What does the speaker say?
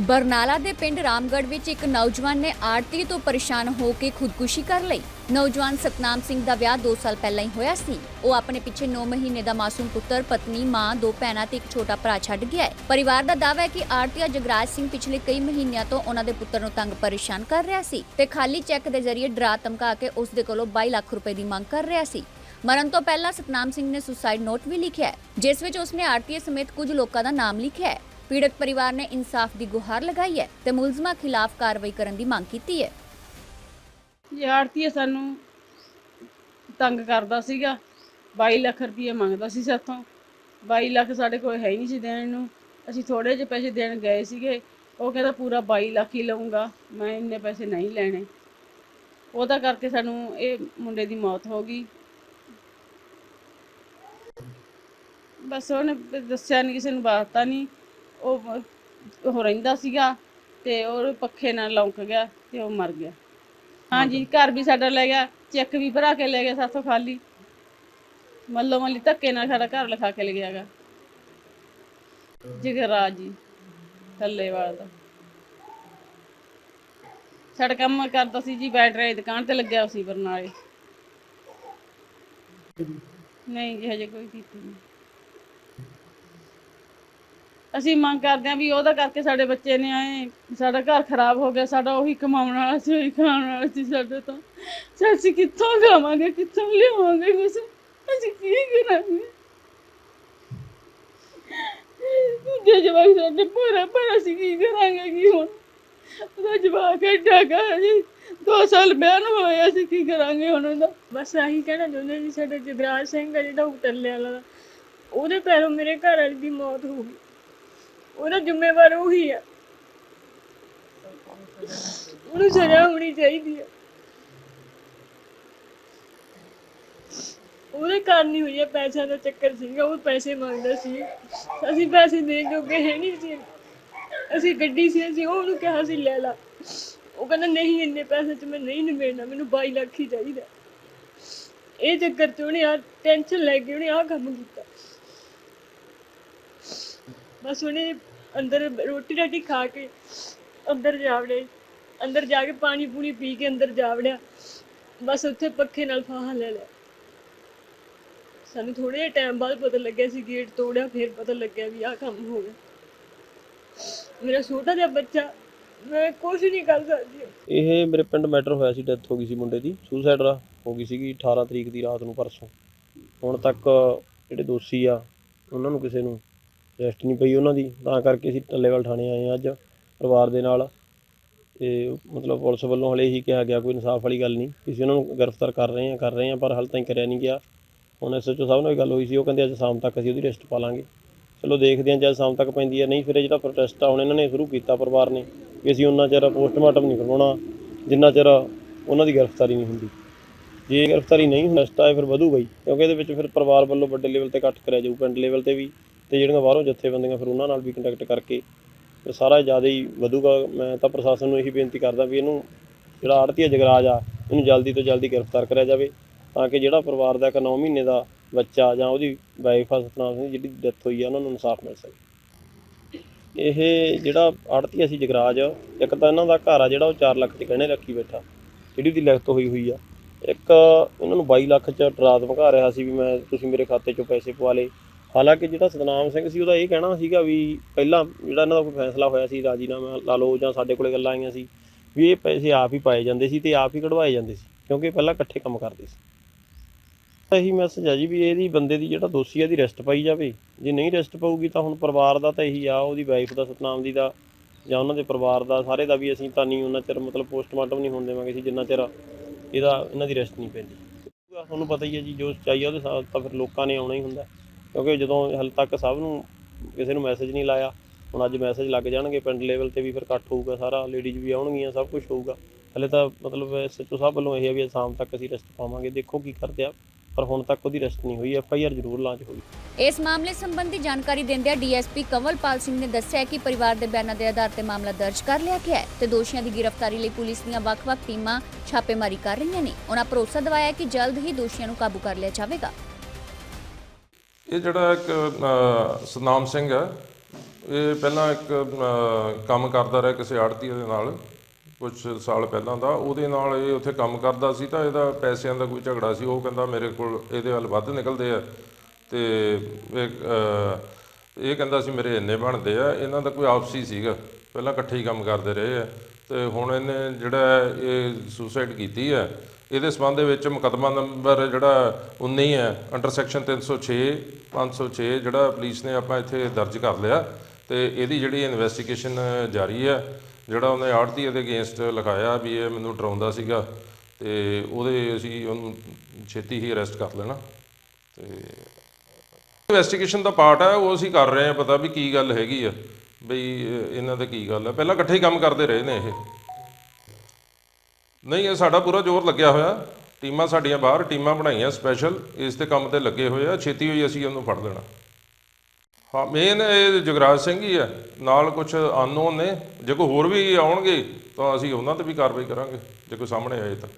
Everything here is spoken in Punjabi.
ਬਰਨਾਲਾ ਦੇ ਪਿੰਡ ਰਾਮਗੜ੍ਹ ਵਿੱਚ ਇੱਕ ਨੌਜਵਾਨ ਨੇ ਆੜਤੀ ਤੋਂ ਪਰੇਸ਼ਾਨ ਹੋ ਕੇ ਖੁਦਕੁਸ਼ੀ ਕਰ ਲਈ। ਨੌਜਵਾਨ ਸਤਨਾਮ ਸਿੰਘ ਦਾ ਵਿਆਹ 2 ਸਾਲ ਪਹਿਲਾਂ ਹੀ ਹੋਇਆ ਸੀ। ਉਹ ਆਪਣੇ ਪਿੱਛੇ 9 ਮਹੀਨੇ ਦਾ ਮਾਸੂਮ ਪੁੱਤਰ, ਪਤਨੀ, ਮਾਂ, ਦੋ ਭੈਣਾਂ ਤੇ ਇੱਕ ਛੋਟਾ ਭਰਾ ਛੱਡ ਗਿਆ ਹੈ। ਪਰਿਵਾਰ ਦਾ ਦਾਅਵਾ ਹੈ ਕਿ ਆੜਤੀਆ ਜਗਰਾਜ ਸਿੰਘ ਪਿਛਲੇ ਕਈ ਮਹੀਨਿਆਂ ਤੋਂ ਉਹਨਾਂ ਦੇ ਪੁੱਤਰ ਨੂੰ ਤੰਗ ਪਰੇਸ਼ਾਨ ਕਰ ਰਿਹਾ ਸੀ ਤੇ ਖਾਲੀ ਚੈੱਕ ਦੇ ਜ਼ਰੀਏ ਡਰਾ ਧਮਕਾ ਕੇ ਉਸ ਦੇ ਕੋਲੋਂ 22 ਲੱਖ ਰੁਪਏ ਦੀ ਮੰਗ ਕਰ ਰਿਹਾ ਸੀ। ਮਰਨ ਤੋਂ ਪਹਿਲਾਂ ਸਤਨਾਮ ਸਿੰਘ ਨੇ ਸੁਸਾਈਡ ਨੋਟ ਵੀ ਲਿਖਿਆ ਜਿਸ ਵਿੱਚ ਉਸਨੇ ਆਰਟੀਏ ਸਮੇਤ ਕੁਝ ਲੋਕਾਂ ਦਾ ਨਾਮ ਲਿਖਿਆ ਹੈ। ਪੀੜਤ ਪਰਿਵਾਰ ਨੇ ਇਨਸਾਫ ਦੀ ਗੁਹਾਰ ਲਗਾਈ ਹੈ ਤੇ ਮੁਲਜ਼ਮਾਂ ਖਿਲਾਫ ਕਾਰਵਾਈ ਕਰਨ ਦੀ ਮੰਗ ਕੀਤੀ ਹੈ। ਇਹ ਆੜਤੀਏ ਸਾਨੂੰ ਤੰਗ ਕਰਦਾ ਸੀਗਾ 22 ਲੱਖ ਰੁਪਏ ਮੰਗਦਾ ਸੀ ਸਾਥੋਂ 22 ਲੱਖ ਸਾਡੇ ਕੋਲ ਹੈ ਹੀ ਨਹੀਂ ਸੀ ਦੇਣ ਨੂੰ। ਅਸੀਂ ਥੋੜੇ ਜਿਹੇ ਪੈਸੇ ਦੇਣ ਗਏ ਸੀਗੇ, ਉਹ ਕਹਿੰਦਾ ਪੂਰਾ 22 ਲੱਖ ਹੀ ਲਵਾਂਗਾ ਮੈਂ ਇੰਨੇ ਪੈਸੇ ਨਹੀਂ ਲੈਣੇ। ਉਹਦਾ ਕਰਕੇ ਸਾਨੂੰ ਇਹ ਮੁੰਡੇ ਦੀ ਮੌਤ ਹੋ ਗਈ। ਬਸ ਉਹਨੇ ਦੱਸਿਆ ਨਹੀਂ ਕਿਸੇ ਨੂੰ ਬਾਤਾਂ ਨਹੀਂ ਉਹ ਉਹ ਰਹਿੰਦਾ ਸੀਗਾ ਤੇ ਉਹ ਪੱਖੇ ਨਾਲ ਲੌਂਕ ਗਿਆ ਤੇ ਉਹ ਮਰ ਗਿਆ। ਹਾਂਜੀ, ਘਰ ਵੀ ਸਾਡਾ ਲੈ ਗਿਆ, ਚੈੱਕ ਵੀ ਭਰਾ ਕੇ ਲੈ ਗਿਆ ਸਾਥੋਂ ਖਾਲੀ। ਮੱਲੋ ਮੱਲੀ ਧੱਕੇ ਨਾਲ ਸਾਡਾ ਘਰ ਲਿਖਾ ਕੇ ਲੈ ਗਿਆਗਾ ਜਿਗਰਾਜ ਜੀ, ਥੱਲੇਵਾਲ ਦਾ। ਸਾਡਾ ਕੰਮ ਕਰਦਾ ਸੀ ਜੀ, ਬੈਟਰੀ ਦੁਕਾਨ ਤੇ ਲੱਗਿਆ ਸੀ ਬਰਨਾਲੇ। ਨਹੀਂ ਜੀ ਹਜੇ ਕੋਈ ਕੀਤੀ ਨਹੀਂ ਅਸੀਂ ਮੰਗ ਕਰਦੇ ਹਾਂ ਵੀ ਉਹਦਾ ਕਰਕੇ ਸਾਡੇ ਬੱਚੇ ਨੇ ਆਏ ਸਾਡਾ ਘਰ ਖਰਾਬ ਹੋ ਗਿਆ ਸਾਡਾ ਉਹੀ ਕਮਾਉਣ ਵਾਲਾ ਸੀ ਉਹੀ ਖਾਣ ਵਾਲਾ ਸੀ ਸਾਡੇ ਤੋਂ। ਤੇ ਅਸੀਂ ਕਿੱਥੋਂ ਖਾਵਾਂਗੇ ਕਿੱਥੋਂ ਲਿਆਵਾਂਗੇ ਕੁਛ? ਅਸੀਂ ਕੀ ਕਰਾਂਗੇ? ਜੇ ਜਵਾਈ ਸਾਡੇ ਪੂਰਾ ਪਰ ਅਸੀਂ ਕੀ ਕਰਾਂਗੇ ਕੀ ਹੁਣ? ਉਹਦਾ ਜਵਾਕ ਐਡਾ ਗਾ ਜੀ ਦੋ ਸਾਲ ਵਿਆਹ ਨੂੰ ਹੋਇਆ ਅਸੀਂ ਕੀ ਕਰਾਂਗੇ ਹੁਣ ਉਹਦਾ? ਬਸ ਆਹੀ ਕਹਿਣਾ ਚਾਹੁੰਦੇ ਜੀ ਸਾਡਾ ਜਗਰਾਜ ਸਿੰਘ ਆ ਜਿਹੜਾ ਉਤਰਲੇ ਵਾਲਾ। ਦਾ, ਉਹਦੇ ਪੈਰੋਂ ਮੇਰੇ ਘਰ ਵਾਲੀ ਦੀ ਮੌਤ ਹੋ ਗਈ। ਉਹਦਾ ਜ਼ਿੰਮੇਵਾਰ ਉਹੀ ਆ। ਉਹਨੂੰ ਸਜ਼ਾ ਹੋਣੀ ਚਾਹੀਦੀ ਆ। ਉਹਦੇ ਕਾਰਨ ਹੀ ਹੋਈ ਆ ਪੈਸਿਆਂ ਦਾ ਚੱਕਰ ਸੀਗਾ, ਉਹ ਪੈਸੇ ਮੰਗਦਾ ਸੀ। ਅਸੀਂ ਪੈਸੇ ਦੇ ਜੋਗੇ ਹੈ ਨਹੀਂ ਸੀ। ਅਸੀਂ ਗੱਡੀ ਸੀ, ਅਸੀਂ ਉਹਨੂੰ ਕਿਹਾ ਸੀ, ਲੈ ਲਾ। ਉਹ ਕਹਿੰਦਾ, ਨਹੀਂ, ਇੰਨੇ ਪੈਸੇ ਚ ਮੈਂ ਨਹੀਂ ਨਿਬੇੜਨਾ, ਮੈਨੂੰ 22 ਲੱਖ ਹੀ ਚਾਹੀਦਾ। ਇਹ ਚੱਕਰ ਚ ਉਹਨੇ ਆ ਟੈਨਸ਼ਨ ਲੈ ਕੇ ਉਹਨੇ ਆ ਕੰਮ ਕੀਤਾ। ਬਸ ਉਹਨੇ ਅੰਦਰ ਰੋਟੀ ਰਾਟੀ ਖਾ ਕੇ ਅੰਦਰ ਜਾ ਵੜੇ ਅੰਦਰ ਜਾ ਕੇ ਪਾਣੀ ਪੂਣੀ ਪੀ ਕੇ ਅੰਦਰ ਜਾ ਵੜਿਆ ਬਸ ਉੱਥੇ ਪੱਖੇ ਨਾਲ ਫਾਹਾ ਲੈ ਲਿਆ। ਸਾਨੂੰ ਥੋੜੇ ਜਿਹੇ ਟਾਈਮ ਬਾਅਦ ਪਤਾ ਲੱਗਿਆ ਸੀ ਗੇਟ ਤੋੜਿਆ, ਫਿਰ ਪਤਾ ਲੱਗਿਆ ਵੀ ਆਹ ਕੰਮ ਹੋ ਗਿਆ। ਮੇਰਾ ਛੋਟਾ ਜਿਹਾ ਬੱਚਾ, ਮੈਂ ਕੁਝ ਨਹੀਂ ਕਰ ਸਕਦੀ। ਇਹ ਮੇਰੇ ਪਿੰਡ ਮੈਟਰ ਹੋਇਆ ਸੀ ਡੈਥ ਹੋ ਗਈ ਸੀ ਮੁੰਡੇ ਦੀ। ਸੁਸਾਈਡ ਹੋ ਗਈ ਸੀਗੀ 18 ਤਰੀਕ ਦੀ ਰਾਤ ਨੂੰ ਪਰਸੋਂ। ਹੁਣ ਤੱਕ ਜਿਹੜੇ ਦੋਸ਼ੀ ਆ, ਉਹਨਾਂ ਨੂੰ ਕਿਸੇ ਨੂੰ ਰੈਸਟ ਨਹੀਂ ਪਈ ਉਹਨਾਂ ਦੀ, ਤਾਂ ਕਰਕੇ ਅਸੀਂ ਟੱਲੇਵਾਲ ਥਾਣੇ ਆਏ ਹਾਂ ਅੱਜ ਪਰਿਵਾਰ ਦੇ ਨਾਲ। ਤੇ ਮਤਲਬ ਪੁਲਿਸ ਵੱਲੋਂ ਹਲੇ ਹੀ ਕਿਹਾ ਗਿਆ, ਕੋਈ ਇਨਸਾਫ ਵਾਲੀ ਗੱਲ ਨਹੀਂ। ਅਸੀਂ ਉਹਨਾਂ ਨੂੰ ਗ੍ਰਿਫਤਾਰ ਕਰ ਰਹੇ ਹਾਂ, ਕਰ ਰਹੇ ਹਾਂ, ਪਰ ਹਾਲੇ ਤਾਈਂ ਕਰਿਆ ਨਹੀਂ ਗਿਆ। ਹੁਣ ਐਸਐਚਓ ਸਾਹਿਬ ਨਾਲ ਗੱਲ ਹੋਈ ਸੀ, ਉਹ ਕਹਿੰਦੇ ਅੱਜ ਸ਼ਾਮ ਤੱਕ ਅਸੀਂ ਉਹਦੀ ਰੈਸਟ ਪਾ ਲਾਂਗੇ। ਚਲੋ ਦੇਖਦੇ ਹਾਂ ਜਦ ਸ਼ਾਮ ਤੱਕ ਪੈਂਦੀ ਹੈ, ਨਹੀਂ ਫਿਰ ਇਹ ਜਿਹੜਾ ਪ੍ਰੋਟੈਸਟ ਆ, ਹੁਣ ਇਹਨਾਂ ਨੇ ਸ਼ੁਰੂ ਕੀਤਾ ਪਰਿਵਾਰ ਨੇ ਕਿ ਅਸੀਂ ਉਹਨਾਂ ਚਿਰ ਪੋਸਟਮਾਰਟਮ ਨਹੀਂ ਕਰਵਾਉਣਾ ਜਿੰਨਾ ਚਿਰ ਉਹਨਾਂ ਦੀ ਗ੍ਰਿਫਤਾਰੀ ਨਹੀਂ ਹੁੰਦੀ। ਜੇ ਗ੍ਰਿਫਤਾਰੀ ਨਹੀਂ ਹੁੰਦੀ, ਤਾਂ ਹੈ ਫਿਰ ਵਧੂ ਗਈ ਕਿਉਂਕਿ ਇਹਦੇ ਵਿੱਚ ਫਿਰ ਪਰਿਵਾਰ ਵੱਲੋਂ ਵੱਡੇ ਲੈਵਲ ਤੇ ਇਕੱਠ ਕਰਿਆ ਜਾਊ, ਪਿੰਡ ਲੈਵਲ ਤੇ ਵੀ। ਤੇ ਜਿਹੜੀਆਂ ਬਾਹਰੋਂ ਜਥੇਬੰਦੀਆਂ ਫਿਰ ਉਹਨਾਂ ਨਾਲ ਵੀ ਕੰਟੈਕਟ ਕਰਕੇ ਤੇ ਸਾਰਾ ਜ਼ਿਆਦਾ ਹੀ ਵਧੂਗਾ। ਮੈਂ ਤਾਂ ਪ੍ਰਸ਼ਾਸਨ ਨੂੰ ਇਹੀ ਬੇਨਤੀ ਕਰਦਾ ਵੀ ਇਹਨੂੰ ਜਿਹੜਾ ਆੜਤੀਆ ਜਗਰਾਜ ਆ, ਇਹਨੂੰ ਜਲਦੀ ਤੋਂ ਜਲਦੀ ਗ੍ਰਿਫਤਾਰ ਕਰਿਆ ਜਾਵੇ ਤਾਂ ਕਿ ਜਿਹੜਾ ਪਰਿਵਾਰ ਦਾ ਇੱਕ 9 ਮਹੀਨੇ ਦਾ ਬੱਚਾ ਜਾਂ ਉਹਦੀ ਵਾਈਫ ਆ ਸਤਨਾਮ ਸਿੰਘ ਜਿਹਦੀ ਡੈਥ ਹੋਈ ਆ, ਉਹਨਾਂ ਨੂੰ ਇਨਸਾਫ ਮਿਲ ਸਕੇ। ਇਹ ਜਿਹੜਾ ਆੜਤੀਆ ਸੀ ਜਗਰਾਜ, ਇੱਕ ਤਾਂ ਇਹਨਾਂ ਦਾ ਘਰ ਆ ਜਿਹੜਾ ਉਹ 4 ਲੱਖ ਚ ਗਹਿਣੇ ਰੱਖੀ ਬੈਠਾ, ਜਿਹੜੀ ਉਹਦੀ ਲਿਖਤ ਹੋਈ ਹੋਈ ਆ। ਇੱਕ ਇਹਨਾਂ ਨੂੰ 22 ਲੱਖ ਚ ਡਰਾ ਧਮਕਾ ਰਿਹਾ ਸੀ ਵੀ ਮੈਂ, ਤੁਸੀਂ ਮੇਰੇ ਖਾਤੇ ਚੋਂ ਪੈਸੇ ਪਵਾ ਲਏ। ਹਾਲਾਂਕਿ ਜਿਹੜਾ ਸਤਨਾਮ ਸਿੰਘ ਸੀ, ਉਹਦਾ ਇਹ ਕਹਿਣਾ ਸੀਗਾ ਵੀ ਪਹਿਲਾਂ ਜਿਹੜਾ ਇਹਨਾਂ ਦਾ ਕੋਈ ਫੈਸਲਾ ਹੋਇਆ ਸੀ, ਰਾਜੀਨਾਮਾ ਲਾ ਲਓ ਜਾਂ ਸਾਡੇ ਕੋਲੇ ਗੱਲਾਂ ਆਈਆਂ ਸੀ, ਵੀ ਇਹ ਪੈਸੇ ਆਪ ਹੀ ਪਾਏ ਜਾਂਦੇ ਸੀ ਤੇ ਆਪ ਹੀ ਕਢਵਾਏ ਜਾਂਦੇ ਸੀ, ਕਿਉਂਕਿ ਪਹਿਲਾਂ ਇਕੱਠੇ ਕੰਮ ਕਰਦੇ ਸੀ। ਇਹੀ ਮੈਸੇਜ ਆ ਜੀ ਵੀ ਇਹਦੀ ਬੰਦੇ ਦੀ ਜਿਹੜਾ ਦੋਸ਼ੀ ਆ ਦੀ ਰੈਸਟ ਪਾਈ ਜਾਵੇ। ਜੇ ਨਹੀਂ ਰੈਸਟ ਪਾਊਗੀ ਤਾਂ ਹੁਣ ਪਰਿਵਾਰ ਦਾ ਤਾਂ ਇਹੀ ਆ, ਉਹਦੀ ਵਾਈਫ ਦਾ, ਸਤਨਾਮ ਦੀ ਦਾ, ਜਾਂ ਉਹਨਾਂ ਦੇ ਪਰਿਵਾਰ ਦਾ, ਸਾਰੇ ਦਾ ਵੀ ਅਸੀਂ ਤਾਂ ਨਹੀਂ ਉਹਨਾਂ ਚਿਰ ਮਤਲਬ ਪੋਸਟਮਾਰਟਮ ਨਹੀਂ ਹੋਣ ਦੇਵਾਂਗੇ ਸੀ ਜਿੰਨਾ ਚਿਰ ਇਹਦਾ, ਇਹਨਾਂ ਦੀ ਰੈਸਟ ਨਹੀਂ ਪੈਂਦੀ। ਤੁਹਾਨੂੰ ਪਤਾ ਹੀ ਹੈ ਜੀ, ਜੋ ਸੱਚਾਈ ਉਹਦੇ ਸਾਥ ਤਾਂ ਫਿਰ ਲੋਕਾਂ ਨੇ ਆਉਣਾ ਹੀ ਹੁੰਦਾ। ਕਿਉਂਕਿ ਜਦੋਂ ਹਾਲੇ ਤੱਕ ਸਭ ਨੂੰ ਕਿਸੇ ਨੂੰ ਮੈਸੇਜ ਨਹੀਂ ਲਾਇਆ, ਹੁਣ ਅੱਜ ਮੈਸੇਜ ਲੱਗ ਜਾਣਗੇ, ਪਿੰਡ ਲੈਵਲ ਤੇ ਵੀ ਫਿਰ ਇਕੱਠ ਹੋਊਗਾ ਸਾਰਾ ਲੇਡੀਜ਼ ਵੀ ਆਉਣਗੀਆਂ, ਸਭ ਕੁਝ ਹੋਊਗਾ। ਹਲੇ ਤਾਂ ਮਤਲਬ ਐਸਐਚਓ ਸਾਹਿਬ ਵੱਲੋਂ ਇਹ ਆ ਵੀ ਸ਼ਾਮ ਤੱਕ ਅਸੀਂ ਰੈਸਟ ਪਾਵਾਂਗੇ, ਦੇਖੋ ਕੀ ਕਰਦੇ ਆ, ਪਰ ਹੁਣ ਤੱਕ ਉਹਦੀ ਰੈਸਟ ਨਹੀਂ ਹੋਈ ਐਫ ਆਈ ਆਰ ਜ਼ਰੂਰ ਲਾਂਚ ਹੋਈ। ਇਸ ਮਾਮਲੇ ਸੰਬੰਧੀ ਜਾਣਕਾਰੀ ਦਿੰਦਿਆਂ ਡੀਐਸਪੀ ਕੰਵਲਪਾਲ ਸਿੰਘ ਨੇ ਦੱਸਿਆ ਕਿ ਪਰਿਵਾਰ ਦੇ ਬਿਆਨਾਂ ਦੇ ਆਧਾਰ ਤੇ ਮਾਮਲਾ ਦਰਜ ਕਰ ਲਿਆ ਗਿਆ ਹੈ ਤੇ ਦੋਸ਼ੀਆਂ ਦੀ ਗ੍ਰਿਫਤਾਰੀ ਲਈ ਪੁਲਿਸ ਦੀਆਂ ਵੱਖ-ਵੱਖ ਟੀਮਾਂ ਛਾਪੇਮਾਰੀ ਕਰ ਰਹੀਆਂ ਨੇ। ਉਹਨਾਂ ਭਰੋਸਾ ਦਿਵਾਇਆ ਕਿ ਜਲਦ ਹੀ ਦੋਸ਼ੀਆਂ ਨੂੰ ਕਾਬੂ ਕਰ ਲਿਆ ਜਾਵੇਗਾ। ਇਹ ਜਿਹੜਾ ਇੱਕ ਸਤਨਾਮ ਸਿੰਘ ਹੈ ਇਹ ਪਹਿਲਾਂ ਇੱਕ ਕੰਮ ਕਰਦਾ ਰਿਹਾ ਕਿਸੇ ਆੜਤੀ ਦੇ ਨਾਲ ਕੁਝ ਸਾਲ ਪਹਿਲਾਂ ਦਾ। ਉਹਦੇ ਨਾਲ ਇਹ ਉੱਥੇ ਕੰਮ ਕਰਦਾ ਸੀ ਤਾਂ ਇਹਦਾ ਪੈਸਿਆਂ ਦਾ ਕੋਈ ਝਗੜਾ ਸੀ। ਉਹ ਕਹਿੰਦਾ ਮੇਰੇ ਕੋਲ ਇਹਦੇ ਵੱਲ ਵੱਧ ਨਿਕਲਦੇ ਆ। ਤੇ ਇਹ, ਇਹ ਕਹਿੰਦਾ ਸੀ ਮੇਰੇ ਇੰਨੇ ਬਣਦੇ ਆ ਇਹਨਾਂ ਦਾ ਕੋਈ ਆਪਸੀ ਸੀਗਾ। ਪਹਿਲਾਂ ਇਕੱਠੇ ਹੀ ਕੰਮ ਕਰਦੇ ਰਹੇ ਆ। ਤੇ ਹੁਣ ਇਹਨੇ ਜਿਹੜਾ ਇਹ ਸੁਸਾਈਡ ਕੀਤੀ ਹੈ ਇਹਦੇ ਸਬੰਧ ਦੇ ਵਿੱਚ ਮੁਕੱਦਮਾ ਨੰਬਰ ਜਿਹੜਾ 19 ਹੈ ਅੰਡਰ ਸੈਕਸ਼ਨ 306 506 ਜਿਹੜਾ ਪੁਲਿਸ ਨੇ ਆਪਾਂ ਇੱਥੇ ਦਰਜ ਕਰ ਲਿਆ ਤੇ ਇਹਦੀ ਜਿਹੜੀ ਇਨਵੈਸਟੀਗੇਸ਼ਨ ਜਾਰੀ ਹੈ, ਜਿਹੜਾ ਉਹਨੇ ਆੜਤੀ ਇਹਦੇ ਅਗੇਂਸਟ ਲਿਖਾਇਆ ਵੀ ਇਹ ਮੈਨੂੰ ਡਰਾਉਂਦਾ ਸੀਗਾ ਤੇ ਉਹਦੇ ਅਸੀਂ ਉਹਨੂੰ ਛੇਤੀ ਹੀ ਅਰੈਸਟ ਕਰ ਲੈਣਾ ਤੇ ਇਨਵੈਸਟੀਗੇਸ਼ਨ ਦਾ ਪਾਰਟ ਹੈ, ਉਹ ਅਸੀਂ ਕਰ ਰਹੇ ਹਾਂ, ਪਤਾ ਵੀ ਕੀ ਗੱਲ ਹੈਗੀ ਆ, ਬਈ ਇਹਨਾਂ ਦਾ ਕੀ ਗੱਲ ਹੈ ਪਹਿਲਾਂ ਇਕੱਠੇ ਹੀ ਕੰਮ ਕਰਦੇ ਰਹੇ ਨੇ ਇਹ। ਨਹੀਂ, ਇਹ ਸਾਡਾ ਪੂਰਾ ਜ਼ੋਰ ਲੱਗਿਆ ਹੋਇਆ। ਟੀਮਾਂ ਸਾਡੀਆਂ ਬਾਹਰ, ਟੀਮਾਂ ਬਣਾਈਆਂ ਸਪੈਸ਼ਲ ਇਸ ਤੇ ਕੰਮ ਤੇ ਲੱਗੇ ਹੋਏ ਆ। ਛੇਤੀ ਹੋਈ ਅਸੀਂ ਉਹਨੂੰ ਫੜ ਲੈਣਾ। ਹਾਂ ਮੇਨ ਇਹ ਜਗਰਾਜ ਸਿੰਘ ਹੀ ਹੈ ਨਾਲ ਕੁਝ ਅਨਨੋਨ ਨੇ। ਜੇ ਕੋਈ ਹੋਰ ਵੀ ਆਉਣਗੇ, ਤਾਂ ਅਸੀਂ ਉਹਨਾਂ ਤੇ ਵੀ ਕਾਰਵਾਈ ਕਰਾਂਗੇ, ਜੇ ਕੋਈ ਸਾਹਮਣੇ ਆਏ ਤਾਂ।